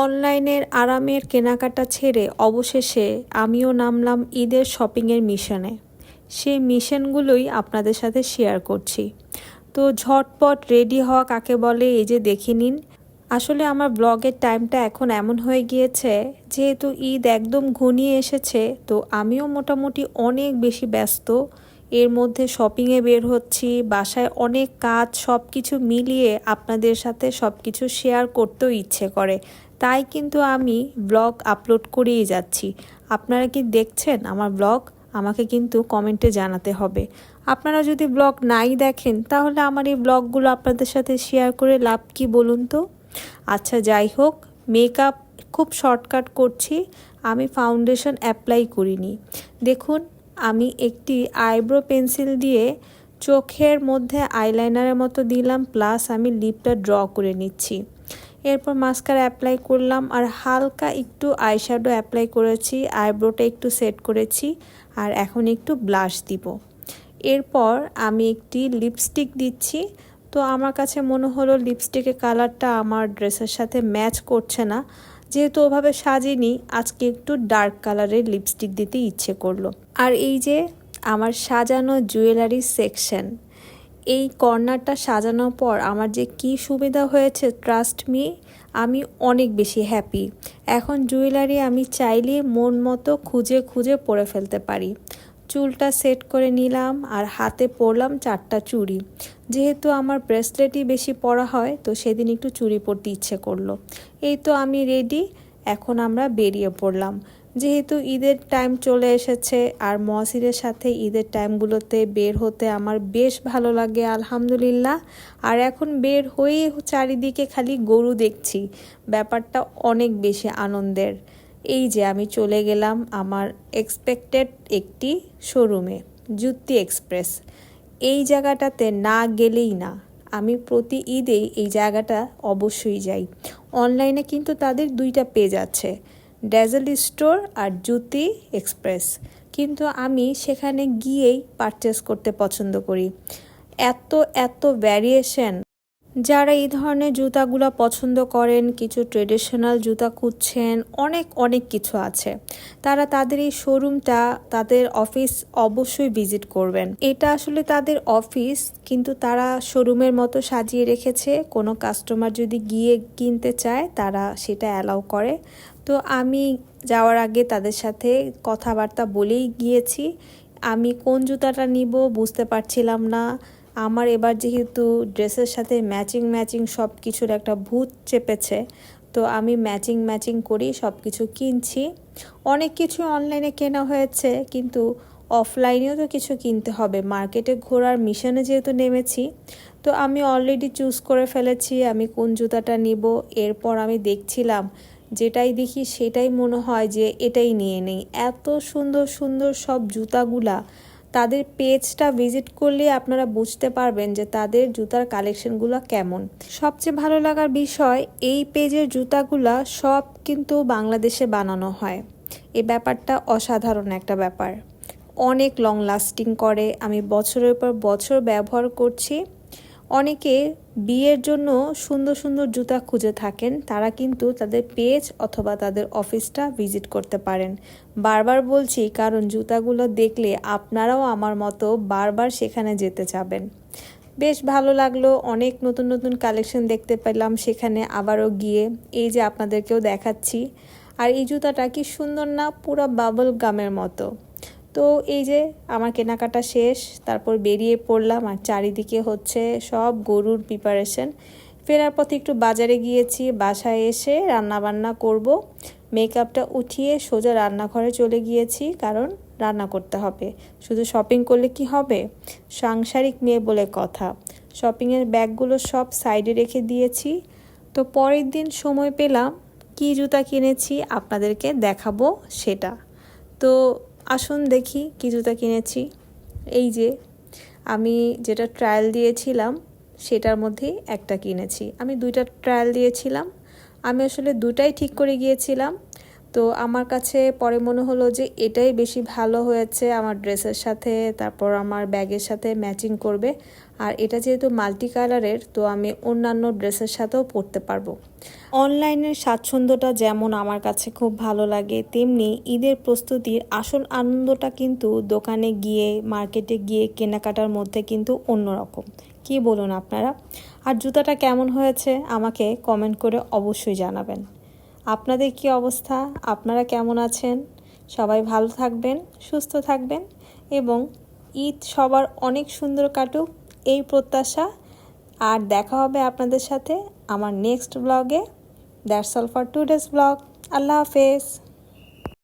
অনলাইনের আরামের কেনাকাটা ছেড়ে অবশেষে আমিও নামলাম ঈদের শপিংয়ের মিশনে। সেই মিশনগুলোই আপনাদের সাথে শেয়ার করছি। তো ঝটপট রেডি হওয়া কাকে বলে এই যে দেখে নিন। আসলে আমার ব্লগের টাইমটা এখন এমন হয়ে গিয়েছে, যেহেতু ঈদ একদম ঘনিয়ে এসেছে, তো আমিও মোটামুটি অনেক বেশি ব্যস্ত। এর মধ্যে শপিংয়ে বের হচ্ছি, বাসায় অনেক কাজ সব কিছু মিলিয়ে আপনাদের সাথে সব কিছু শেয়ার করতেও ইচ্ছে করে। তাই কিন্তু আমি ব্লগ আপলোড করেই যাচ্ছি। আপনারা কি দেখছেন আমার ব্লগ? আমাকে কিন্তু কমেন্টে জানাতে হবে। আপনারা যদি ব্লগ নাই দেখেন, তাহলে আমার এই ব্লগগুলো আপনাদের সাথে শেয়ার করে লাভ কি বলুন তো? আচ্ছা যাই হোক মেকআপ খুব শর্টকাট করছি। আমি ফাউন্ডেশন অ্যাপ্লাই করিনি। দেখুন, আমি একটি আইব্রো পেন্সিল দিয়ে চোখের মধ্যে আইলাইনারের মতো দিলাম প্লাস আমি লিপটা ড্র করে নিচ্ছি। এরপর মাস্কার অ্যাপ্লাই করলাম আর হালকা একটু আইশ্যাডো অ্যাপ্লাই করেছি আইব্রোটা একটু সেট করেছি আর এখন একটু ব্লাশ দিব। এরপর আমি একটি লিপস্টিক দিচ্ছি। তো আমার কাছে মনে হলো লিপস্টিকের কালারটা আমার ড্রেসের সাথে ম্যাচ করছে না। যেহেতু ওভাবে সাজিনি, আজকে একটু ডার্ক কালারের লিপস্টিক দিতে ইচ্ছে করল। আর এই যে আমার সাজানো জুয়েলারি সেকশন এই কর্নারটা সাজানোর পর আমার যে কি সুবিধা হয়েছে ট্রাস্ট মি আমি অনেক বেশি হ্যাপি এখন জুয়েলারি আমি চাইলে মন মতো খুঁজে খুঁজে পরে ফেলতে পারি। চুলটা সেট করে নিলাম আর হাতে পরলাম চারটা চুড়ি। যেহেতু আমার ব্রেসলেটই বেশি পরা হয়, তো সেদিন একটু চুড়ি পরতে ইচ্ছে করল। এই তো আমি রেডি এখন আমরা বেরিয়ে পড়লাম। যেহেতু ঈদের টাইম চলে এসেছে আর মহাসিরের সাথে ঈদের টাইমগুলোতে বের হতে আমার বেশ ভালো লাগে, আলহামদুলিল্লাহ। আর এখন বের হয়ে চারিদিকে খালি গরু দেখছি। ব্যাপারটা অনেক বেশি আনন্দের। এই যে আমি চলে গেলাম আমার এক্সপেক্টেড একটি শোরুমে জুতি এক্সপ্রেস এই জায়গাটাতে না গেলেই না, আমি প্রতি ঈদেই এই জায়গাটা অবশ্যই যাই। অনলাইনে কিন্তু তাদের দুইটা পেজ আছে। ড্যাজেল স্টোর আর জ্যোতি এক্সপ্রেস। কিন্তু আমি সেখানে গিয়েই পারচেস করতে পছন্দ করি। এত এত ভ্যারিয়েশন যারা এই ধরনের জুতাগুলো পছন্দ করেন, কিছু ট্রেডিশনাল জুতা খুঁজছেন, অনেক অনেক কিছু আছে। তারা তাদের এই শোরুমটা তাদের অফিস অবশ্যই ভিজিট করবেন। এটা আসলে তাদের অফিস কিন্তু তারা শোরুমের মতো সাজিয়ে রেখেছে। কোনো কাস্টমার যদি গিয়ে কিনতে চায়, তারা সেটা অ্যালাউ করে। তো আমি যাওয়ার আগে তাদের সাথে কথাবার্তা বলেই গিয়েছি। আমি কোন জুতাটা নিব বুঝতে পারছিলাম না। আমার এবার যেহেতু ড্রেসের সাথে ম্যাচিং ম্যাচিং সব কিছুর একটা ভূত চেপেছে, তো আমি ম্যাচিং ম্যাচিং করেই সব কিছু কিনছি। অনেক কিছু অনলাইনে কেনা হয়েছে, কিন্তু অফলাইনেও তো কিছু কিনতে হবে। মার্কেটে ঘোরার মিশনে যেহেতু নেমেছি, তো আমি অলরেডি চুজ করে ফেলেছি, আমি কোন জুতাটা নিব, এরপর আমি দেখছিলাম যেটাই দেখি সেটাই মনে হয় যে এটাই নিয়ে নেই। এত সুন্দর সুন্দর সব জুতাগুলা তাদের পেজটা ভিজিট করলে আপনারা বুঝতে পারবেন যে তাদের জুতার কালেকশনগুলো কেমন। সবচেয়ে ভালো লাগার বিষয়, এই পেজের জুতাগুলা সব কিন্তু বাংলাদেশে বানানো হয়। এ ব্যাপারটা অসাধারণ একটা ব্যাপার। অনেক লং লাস্টিং করে। আমি বছরের পর বছর ব্যবহার করছি। অনেকে বিয়ের জন্য সুন্দর সুন্দর জুতা খুঁজে থাকেন, তারা কিন্তু তাদের পেজ অথবা তাদের অফিসটা ভিজিট করতে পারেন। বারবার বলছি, কারণ জুতাগুলো দেখলে আপনারাও আমার মতো বারবার সেখানে যেতে চাবেন। বেশ ভালো লাগল, অনেক নতুন নতুন কালেকশন দেখতে পেলাম সেখানে আবারও গিয়ে। এই যে আপনাদেরকেও দেখাচ্ছি। আর এই জুতাটা কি সুন্দর না পুরো বাবল গামের মতো। তো এই যে আমার কেনাকাটা শেষ, তারপর বেরিয়ে পড়লাম আর চারিদিকে হচ্ছে সব গরুর প্রিপারেশন ফেরার পথে একটু বাজারে গিয়েছি, বাসায় এসে রান্না বান্না করব। মেকআপটা উঠিয়ে সোজা রান্নাঘরে চলে গিয়েছি, কারণ রান্না করতে হবে। শুধু শপিং করলে কি হবে? সাংসারিক মেয়ে বলে কথা। শপিংয়ের ব্যাগগুলো সব সাইডে রেখে দিয়েছি। তো পরের দিন সময় পেলাম, কি জুতা কিনেছি আপনাদেরকে দেখাবো সেটা। তো আসুন দেখি কী জুতা কিনেছি। এই যে, আমি যেটা ট্রায়াল দিয়েছিলাম, সেটার মধ্যেই একটা কিনেছি। আমি দুইটা ট্রায়াল দিয়েছিলাম। আমি আসলে দুটাই ঠিক করে গিয়েছিলাম। তো আমার কাছে পরে মনে হলো যে এটাই বেশি ভালো হয়েছে আমার ড্রেসের সাথে, তারপর আমার ব্যাগের সাথে ম্যাচিং করবে। আর এটা যেহেতু মাল্টি কালারের তো আমি অন্যান্য ড্রেসের সাথেও পরতে পারব। অনলাইনের স্বাচ্ছন্দ্যটা যেমন আমার কাছে খুব ভালো লাগে, তেমনি ঈদের প্রস্তুতির আসল আনন্দটা কিন্তু দোকানে গিয়ে, মার্কেটে গিয়ে কেনাকাটার মধ্যে কিন্তু অন্যরকম। কি বলুন আপনারা? আর জুতাটা কেমন হয়েছে? আমাকে কমেন্ট করে অবশ্যই জানাবেন। আপনাদের কি অবস্থা? আপনারা কেমন আছেন? সবাই ভালো থাকবেন, সুস্থ থাকবেন এবং ঈদ সবার অনেক সুন্দর কাটুক। এই প্রত্যাশা। আর দেখা হবে আপনাদের সাথে আমার নেক্সট ব্লগে that's all for today's blog আল্লাহ হাফেজ।